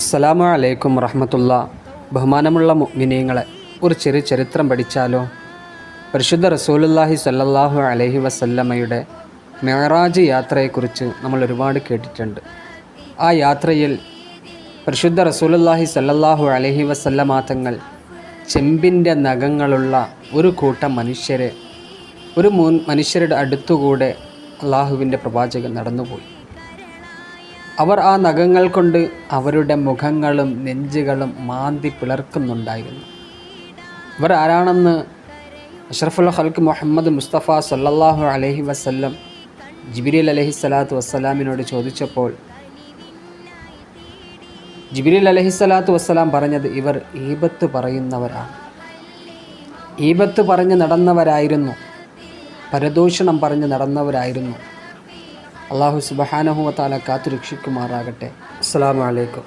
അസ്സലാമു അലൈക്കും വറഹമത്തുള്ള. ബഹുമാനമുള്ള മുഅ്മിനീങ്ങളെ ഒരു ചെറിയ ചരിത്രം പഠിച്ചാലോ? പരിശുദ്ധ റസൂലുല്ലാഹി സല്ലാഹു അലഹി വസല്ലമ്മയുടെ മെഹറാജ് യാത്രയെക്കുറിച്ച് നമ്മൾ ഒരുപാട് കേട്ടിട്ടുണ്ട്. ആ യാത്രയിൽ പരിശുദ്ധ റസൂലുല്ലാഹി സല്ലാഹു അലഹി വസല്ലമ തങ്ങൾ ചെമ്പിന്റെ നഖങ്ങളുള്ള ഒരു കൂട്ടം മനുഷ്യരെ ഒരു മനുഷ്യരുടെ അടുത്തുകൂടെ അള്ളാഹുവിന്റെ പ്രവാചകൻ നടന്നുപോയി. അവർ ആ നഖങ്ങൾ കൊണ്ട് അവരുടെ മുഖങ്ങളും നെഞ്ചുകളും മാന്തി പിളർക്കുന്നുണ്ടായിരുന്നു. ഇവർ ആരാണെന്ന് അഷ്റഫുൽ ഹൽക്ക് മുഹമ്മദ് മുസ്തഫ സല്ലാഹു അലഹി വസല്ലം ജിബിരിൽ അലഹി സ്വലാത്തു വസ്സലാമിനോട് ചോദിച്ചപ്പോൾ ജിബിരിൽ അലഹി സ്വലാത്തു വസ്സലാം പറഞ്ഞത് ഇവർ ഈബത്ത് പറയുന്നവരാണ്. ഈബത്ത് പറഞ്ഞ് നടന്നവരായിരുന്നു. പരദൂഷണം പറഞ്ഞ് നടന്നവരായിരുന്നു. അള്ളാഹു സുബഹാനഹുവത്താല കാത്തു രക്ഷിക്കുമാറാകട്ടെ അസ്സാം വലൈക്കും